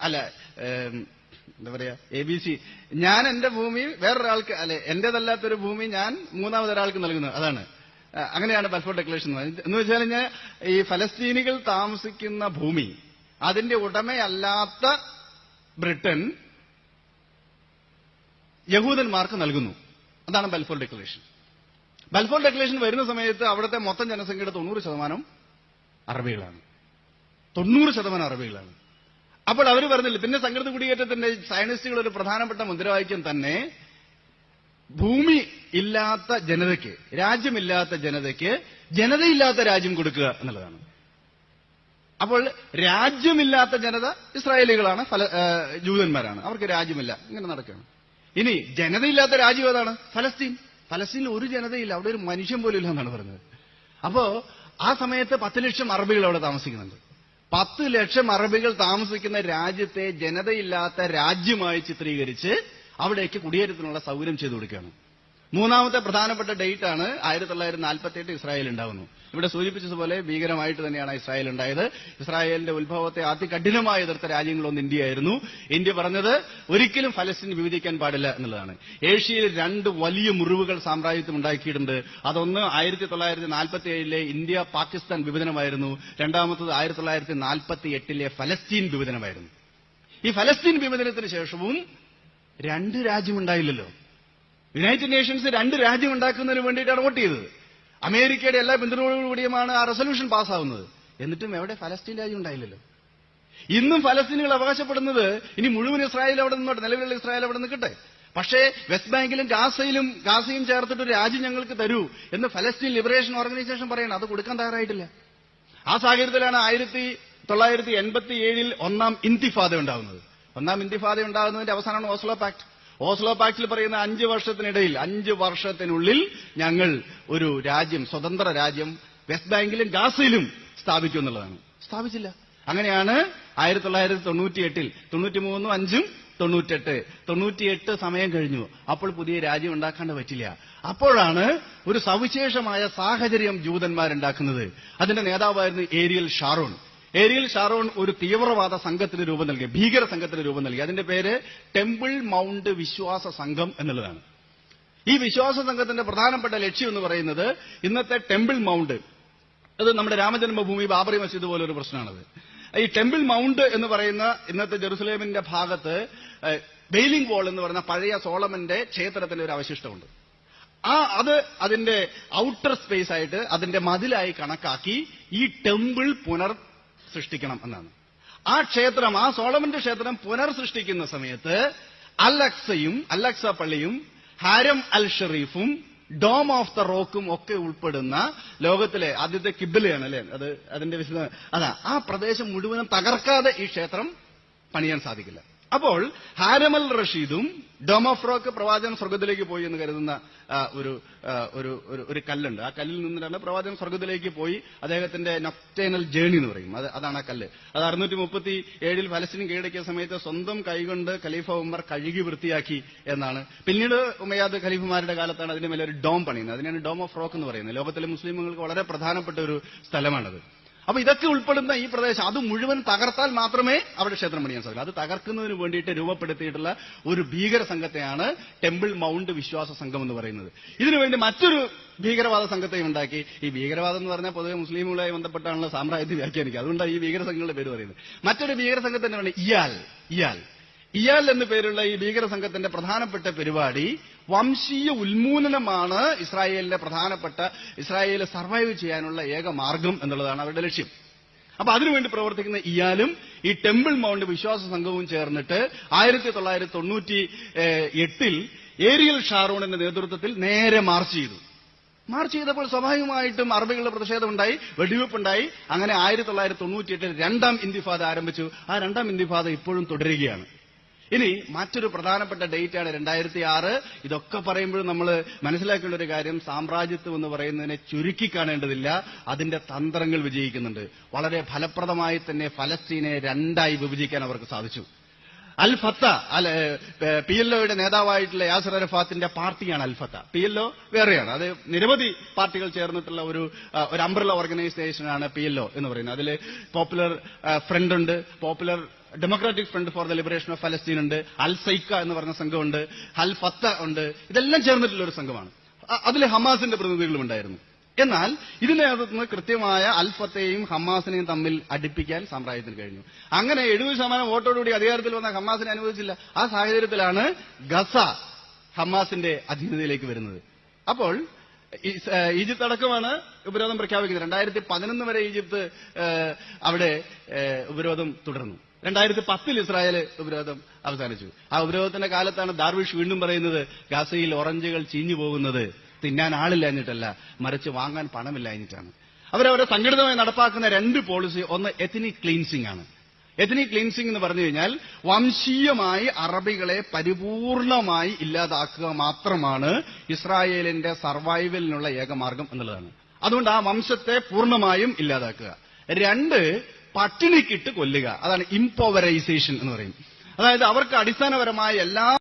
അല്ല എന്താ പറയാ എ ബി സി. ഞാൻ എന്റെ ഭൂമി വേറൊരാൾക്ക് അല്ലെ എന്റേതല്ലാത്തൊരു ഭൂമി ഞാൻ മൂന്നാമതൊരാൾക്ക് നൽകുന്നു അതാണ്. അങ്ങനെയാണ് ബൽഫോർ ഡിക്ലറേഷൻ. എന്ന് വെച്ചാൽ കഴിഞ്ഞാൽ ഈ ഫലസ്തീനികൾ താമസിക്കുന്ന ഭൂമി അതിന്റെ ഉടമയല്ലാത്ത ബ്രിട്ടൻ യഹൂദന്മാർക്ക് നൽകുന്നു. അതാണ് ബൽഫോർ ഡെക്ലറേഷൻ ബൽഫോർ ഡെക്ലറേഷൻ വരുന്ന സമയത്ത് അവിടുത്തെ മൊത്തം ജനസംഖ്യയുടെ തൊണ്ണൂറ് ശതമാനം അറബികളാണ്. തൊണ്ണൂറ് ശതമാനം അറബികളാണ്. അപ്പോൾ അവർ പറഞ്ഞില്ല പിന്നെ സംഘടിത കുടിയേറ്റത്തിന്റെ സയനിസ്റ്റുകൾ ഒരു പ്രധാനപ്പെട്ട മുദ്രാവാക്യം തന്നെ ഭൂമി ഇല്ലാത്ത ജനതയ്ക്ക് രാജ്യമില്ലാത്ത ജനതയ്ക്ക് ജനതയില്ലാത്ത രാജ്യം കൊടുക്കുക എന്നുള്ളതാണ്. അപ്പോൾ രാജ്യമില്ലാത്ത ജനത ഇസ്രായേലികളാണ് ഫല ജൂതന്മാരാണ്. അവർക്ക് രാജ്യമില്ല. ഇങ്ങനെ നടക്കുകയാണ്. ഇനി ജനതയില്ലാത്ത രാജ്യം ഏതാണ്? ഫലസ്തീൻ. ഫലസ്തീനിൽ ഒരു ജനതയില്ല. അവിടെ ഒരു മനുഷ്യൻ പോലും ഇല്ല എന്നാണ് പറഞ്ഞത്. അപ്പോ ആ സമയത്ത് പത്ത് ലക്ഷം അറബികൾ അവിടെ താമസിക്കുന്നുണ്ട്. പത്ത് ലക്ഷം അറബികൾ താമസിക്കുന്ന രാജ്യത്തെ ജനതയില്ലാത്ത രാജ്യമായി ചിത്രീകരിച്ച് അവിടേക്ക് കുടിയേറ്റത്തിനുള്ള സൗകര്യം ചെയ്തു കൊടുക്കുകയാണ്. മൂന്നാമത്തെ പ്രധാനപ്പെട്ട ഡേറ്റ് ആണ് ആയിരത്തി തൊള്ളായിരത്തി നാൽപ്പത്തി എട്ട് ഇസ്രായേൽ ഉണ്ടാവുന്നു. ഇവിടെ സൂചിപ്പിച്ചതുപോലെ ഭീകരമായിട്ട് തന്നെയാണ് ഇസ്രായേൽ ഉണ്ടായത്. ഇസ്രായേലിന്റെ ഉത്ഭവത്തെ അതികഠിനമായി എതിർത്ത രാജ്യങ്ങളൊന്ന് ഇന്ത്യയായിരുന്നു. ഇന്ത്യ പറഞ്ഞത് ഒരിക്കലും ഫലസ്തീൻ വിഭജിക്കാൻ പാടില്ല എന്നുള്ളതാണ്. ഏഷ്യയിൽ രണ്ട് വലിയ മുറിവുകൾ സാമ്രാജ്യത്വം ഉണ്ടാക്കിയിട്ടുണ്ട്. അതൊന്ന് ആയിരത്തി തൊള്ളായിരത്തി നാൽപ്പത്തി ഏഴിലെ ഇന്ത്യ പാകിസ്ഥാൻ വിഭജനമായിരുന്നു. രണ്ടാമത്തത് ആയിരത്തി തൊള്ളായിരത്തി നാൽപ്പത്തി എട്ടിലെ ഫലസ്തീൻ വിഭജനമായിരുന്നു. ഈ ഫലസ്തീൻ വിഭജനത്തിന് ശേഷവും രണ്ട് രാജ്യമുണ്ടായില്ലല്ലോ യുണൈറ്റഡ് നേഷൻസ് രണ്ട് രാജ്യം ഉണ്ടാക്കുന്നതിന് വേണ്ടിയിട്ടാണ് വോട്ട് ചെയ്തത്. അമേരിക്കയുടെ എല്ലാ പിന്തുണയോടുകൂടിയുമാണ് ആ റെസൊല്യൂഷൻ പാസ്സാവുന്നത് എന്നിട്ടും എവിടെ ഫലസ്തീൻ രാജ്യം ഉണ്ടായില്ലല്ലോ. ഇന്നും ഫലസ്തീനുകൾ അവകാശപ്പെടുന്നത് ഇനി മുഴുവൻ ഇസ്രായേൽ അവിടെ നിന്നോട്ടെ നിലവിലുള്ള ഇസ്രായേൽ അവിടെ നിൽക്കട്ടെ. പക്ഷേ വെസ്റ്റ് ബാങ്കിലും ഗാസയിലും ഗാസയും ചേർത്തിട്ട് ഒരു രാജ്യം ഞങ്ങൾക്ക് തരൂ എന്ന് ഫലസ്തീൻ ലിബറേഷൻ ഓർഗനൈസേഷൻ പറയണം. അത് കൊടുക്കാൻ തയ്യാറായിട്ടില്ല. ആ സാഹചര്യത്തിലാണ് ആയിരത്തി തൊള്ളായിരത്തി എൺപത്തി ഏഴിൽ ഒന്നാം ഇന്തിഫാദ ഉണ്ടാകുന്നത് ഒന്നാം ഇന്തിഫാദ ഉണ്ടാകുന്നതിന്റെ അവസാനമാണ് ഓസ്ലോ പാക്ട്. ഓസ്ലോ പാക്സിൽ പറയുന്ന അഞ്ച് വർഷത്തിനിടയിൽ അഞ്ച് വർഷത്തിനുള്ളിൽ ഞങ്ങൾ ഒരു രാജ്യം സ്വതന്ത്ര രാജ്യം വെസ്റ്റ് ബാങ്കിലും ഗാസയിലും സ്ഥാപിക്കും എന്നുള്ളതാണ്. സ്ഥാപിച്ചില്ല. അങ്ങനെയാണ് ആയിരത്തി തൊള്ളായിരത്തി തൊണ്ണൂറ്റി എട്ടിൽ തൊണ്ണൂറ്റി മൂന്നും അഞ്ചും തൊണ്ണൂറ്റെട്ട്. തൊണ്ണൂറ്റിയെട്ട് സമയം കഴിഞ്ഞു. അപ്പോൾ പുതിയ രാജ്യം ഉണ്ടാക്കാണ്ട് പറ്റില്ല. അപ്പോഴാണ് ഒരു സവിശേഷമായ സാഹചര്യം ജൂതന്മാരുണ്ടാക്കുന്നത്. അതിന്റെ നേതാവായിരുന്നു ഏരിയൽ ഷാറോൺ. ഏരിയൽ ഷാറോൺ ഒരു തീവ്രവാദ സംഘത്തിന് രൂപം നൽകി ഭീകര സംഘത്തിന് രൂപം നൽകി. അതിന്റെ പേര് ടെമ്പിൾ മൗണ്ട് വിശ്വാസ സംഘം എന്നുള്ളതാണ്. ഈ വിശ്വാസ സംഘത്തിന്റെ പ്രധാനപ്പെട്ട ലക്ഷ്യം എന്ന് പറയുന്നത് ഇന്നത്തെ ടെമ്പിൾ മൗണ്ട്. അത് നമ്മുടെ രാമജന്മഭൂമി ബാബറി മസ്ജിദ് പോലെ ഒരു പ്രശ്നമാണത്. ഈ ടെമ്പിൾ മൗണ്ട് എന്ന് പറയുന്ന ഇന്നത്തെ ജെറുസലേമിന്റെ ഭാഗത്ത് വെയിലിംഗ് വാൾ എന്ന് പറയുന്ന പഴയ സോളമന്റെ ക്ഷേത്രത്തിന്റെ ഒരു അവശിഷ്ടമുണ്ട്. ആ അത് അതിന്റെ ഔട്ടർ സ്പേസ് ആയിട്ട് അതിന്റെ മതിലായി കണക്കാക്കി ഈ ടെമ്പിൾ പുനർ സൃഷ്ടിക്കണം എന്നാണ്. ആ ക്ഷേത്രം ആ സോളമന്റെ ക്ഷേത്രം പുനർസൃഷ്ടിക്കുന്ന സമയത്ത് അലക്സയും അലക്സ പള്ളിയും ഹാരം അൽ ഷെറീഫും ഡോം ഓഫ് ദ റോക്കും ഒക്കെ ഉൾപ്പെടുന്ന ലോകത്തിലെ ആദ്യത്തെ കിബിലയാണ് അല്ലെ? അത് അതിന്റെ വിശദ അതാ ആ പ്രദേശം മുഴുവനും തകർക്കാതെ ഈ ക്ഷേത്രം പണിയാൻ സാധിക്കില്ല. അപ്പോൾ ഹാരമൽ റഷീദും ഡോം ഓഫ് റോക്ക് പ്രവാചകൻ സ്വർഗത്തിലേക്ക് പോയി എന്ന് കരുതുന്ന ഒരു ഒരു ഒരു- കല്ലുണ്ട്. ആ കല്ലിൽ നിന്നിട്ടാണ് പ്രവാചകൻ സ്വർഗത്തിലേക്ക് പോയി അദ്ദേഹത്തിന്റെ നഫ്റ്റേനൽ ജേണി എന്ന് പറയും. അത് അതാണ് ആ കല്ല്. അത് അറുന്നൂറ്റി മുപ്പത്തി ഏഴിൽ ഫലസ്തീൻ കീഴടക്കിയ സമയത്ത് സ്വന്തം കൈകൊണ്ട് ഖലീഫ ഉമർ കഴുകി വൃത്തിയാക്കി എന്നാണ്. പിന്നീട് ഉമയാദ് ഖലീഫുമാരുടെ കാലത്താണ് അതിന്റെ മേലെ ഒരു ഡോം പണിയുന്നത്. അതിനാണ് ഡോം ഓഫ് റോക്ക് എന്ന് പറയുന്നത്. ലോകത്തിലെ മുസ്ലിമുകൾക്ക് വളരെ പ്രധാനപ്പെട്ട ഒരു സ്ഥലമാണത്. അപ്പൊ ഇതൊക്കെ ഉൾപ്പെടുന്ന ഈ പ്രദേശം അത് മുഴുവൻ തകർത്താൽ മാത്രമേ അവിടെ ക്ഷേത്രം പണിയാൻ സാധിക്കൂ. അത് തകർക്കുന്നതിന് വേണ്ടിയിട്ട് രൂപപ്പെടുത്തിയിട്ടുള്ള ഒരു ഭീകര സംഘത്തെയാണ് ടെമ്പിൾ മൗണ്ട് വിശ്വാസ സംഘം എന്ന് പറയുന്നത്. ഇതിനുവേണ്ടി മറ്റൊരു ഭീകരവാദ സംഘത്തെയും ഉണ്ടാക്കി. ഈ ഭീകരവാദം എന്ന് പറഞ്ഞാൽ പൊതുവെ മുസ്ലിമുകളായി ബന്ധപ്പെട്ടാണല്ലോ സാമ്രാജ്യത്തെ വ്യാഖ്യാനിക്കുക. അതുകൊണ്ടാണ് ഈ ഭീകര സംഘങ്ങളുടെ പേര് പറയുന്നത്. മറ്റൊരു ഭീകര സംഘത്തിന്റെ ഇയാൽ. ഇയാൽ. ഇയാൽ എന്ന പേരുള്ള ഈ ഭീകര സംഘത്തിന്റെ പ്രധാനപ്പെട്ട പരിപാടി വംശീയ ഉന്മൂലനമാണ് ഇസ്രായേലിന്റെ പ്രധാനപ്പെട്ട ഇസ്രായേൽ സർവൈവ് ചെയ്യാനുള്ള ഏക മാർഗം എന്നുള്ളതാണ് അവരുടെ ലക്ഷ്യം. അപ്പൊ അതിനുവേണ്ടി പ്രവർത്തിക്കുന്ന ഇയാലും ഈ ടെമ്പിൾ മൗണ്ട് വിശ്വാസ സംഘവും ചേർന്നിട്ട് ആയിരത്തി തൊള്ളായിരത്തി തൊണ്ണൂറ്റി എട്ടിൽ ഏരിയൽ ഷാറൂണിന്റെ നേതൃത്വത്തിൽ നേരെ മാർച്ച് ചെയ്തു. മാർച്ച് ചെയ്തപ്പോൾ സ്വാഭാവികമായിട്ടും അറബികളുടെ പ്രതിഷേധമുണ്ടായി വെടിവെപ്പുണ്ടായി. അങ്ങനെ ആയിരത്തി തൊള്ളായിരത്തി തൊണ്ണൂറ്റി എട്ടിൽ രണ്ടാം ഇന്തിഫാദ ആരംഭിച്ചു. ആ രണ്ടാം ഇന്തിഫാദ ഇപ്പോഴും തുടരുകയാണ്. ഇനി മറ്റൊരു പ്രധാനപ്പെട്ട ഡേറ്റ് ആണ് രണ്ടായിരത്തി ആറ് ഇതൊക്കെ പറയുമ്പോഴും നമ്മൾ മനസ്സിലാക്കേണ്ട ഒരു കാര്യം സാമ്രാജ്യത്വം എന്ന് പറയുന്നതിനെ ചുരുക്കി കാണേണ്ടതില്ല. അതിന്റെ തന്ത്രങ്ങൾ വിജയിക്കുന്നുണ്ട്. വളരെ ഫലപ്രദമായി തന്നെ ഫലസ്തീനെ രണ്ടായി വിഭജിക്കാൻ അവർക്ക് സാധിച്ചു. അൽ ഫത്ത അൽ പി എൽ ഒയുടെ നേതാവായിട്ടുള്ള യാസർ അറഫാത്തിന്റെ പാർട്ടിയാണ് Al Fatah. P L O വേറെയാണ്. അത് നിരവധി പാർട്ടികൾ ചേർന്നിട്ടുള്ള ഒരു ഒരു അംബ്രല ഓർഗനൈസേഷനാണ് പി എൽ ഒ എന്ന് പറയുന്നത്. അതിൽ പോപ്പുലർ ഫ്രണ്ട് ഉണ്ട്. Popular democratic front for the liberation of ഫലസ്തീൻ ഉണ്ട്. അൽ സൈക്ക എന്ന് പറഞ്ഞ സംഘമുണ്ട്. അൽ ഫത്ത ഉണ്ട്. ഇതെല്ലാം ചേർന്നിട്ടുള്ള ഒരു സംഘമാണ് അതിൽ ഹമാസിന്റെ പ്രതിനിധികളും ഉണ്ടായിരുന്നു. എന്നാൽ ഇതിനകത്ത് നിന്ന് കൃത്യമായ അൽഫത്തെയും ഹമാസിനെയും തമ്മിൽ അടുപ്പിക്കാൻ സാമ്രാജ്യത്തിന് കഴിഞ്ഞു. അങ്ങനെ എഴുപത് ശതമാനം വോട്ടോടുകൂടി അധികാരത്തിൽ വന്ന ഹമാസിനെ അനുവദിച്ചില്ല. ആ സാഹചര്യത്തിലാണ് ഗസ ഹമാസിന്റെ അധീനതയിലേക്ക് വരുന്നത്. അപ്പോൾ ഈജിപ്ത് അടക്കമാണ് ഉപരോധം പ്രഖ്യാപിക്കുന്നത്. രണ്ടായിരത്തി പതിനൊന്ന് വരെ ഈജിപ്ത് അവിടെ ഉപരോധം തുടർന്നു. രണ്ടായിരത്തി പത്തിൽ ഇസ്രായേൽ ഉപരോധം അവസാനിച്ചു. ആ ഉപരോധത്തിന്റെ കാലത്താണ് ദാർവിഷ് വീണ്ടും പറയുന്നത് ഗാസയിൽ ഓറഞ്ചുകൾ ചീഞ്ഞു പോകുന്നത്. തിന്നാൻ ആളില്ലാഞ്ഞിട്ടല്ല മറിച്ച് വാങ്ങാൻ പണമില്ലാഞ്ഞിട്ടാണ് അവരവരെ സംഘടിതമായി നടപ്പാക്കുന്ന രണ്ട് പോളിസി ഒന്ന് എത്തിനിക് ക്ലീൻസിംഗ് ആണ്. എഥനിക് ക്ലീൻസിംഗ് എന്ന് പറഞ്ഞു കഴിഞ്ഞാൽ വംശീയമായി അറബികളെ പരിപൂർണമായി ഇല്ലാതാക്കുക മാത്രമാണ് ഇസ്രായേലിന്റെ സർവൈവലിനുള്ള ഏകമാർഗം എന്നുള്ളതാണ്. അതുകൊണ്ട് ആ വംശത്തെ പൂർണമായും ഇല്ലാതാക്കുക. രണ്ട് പട്ടിണിക്കിട്ട് കൊല്ലുക. അതാണ് ഇംപോവറൈസേഷൻ എന്ന് പറയും. അതായത് അവർക്ക് അടിസ്ഥാനപരമായ എല്ലാ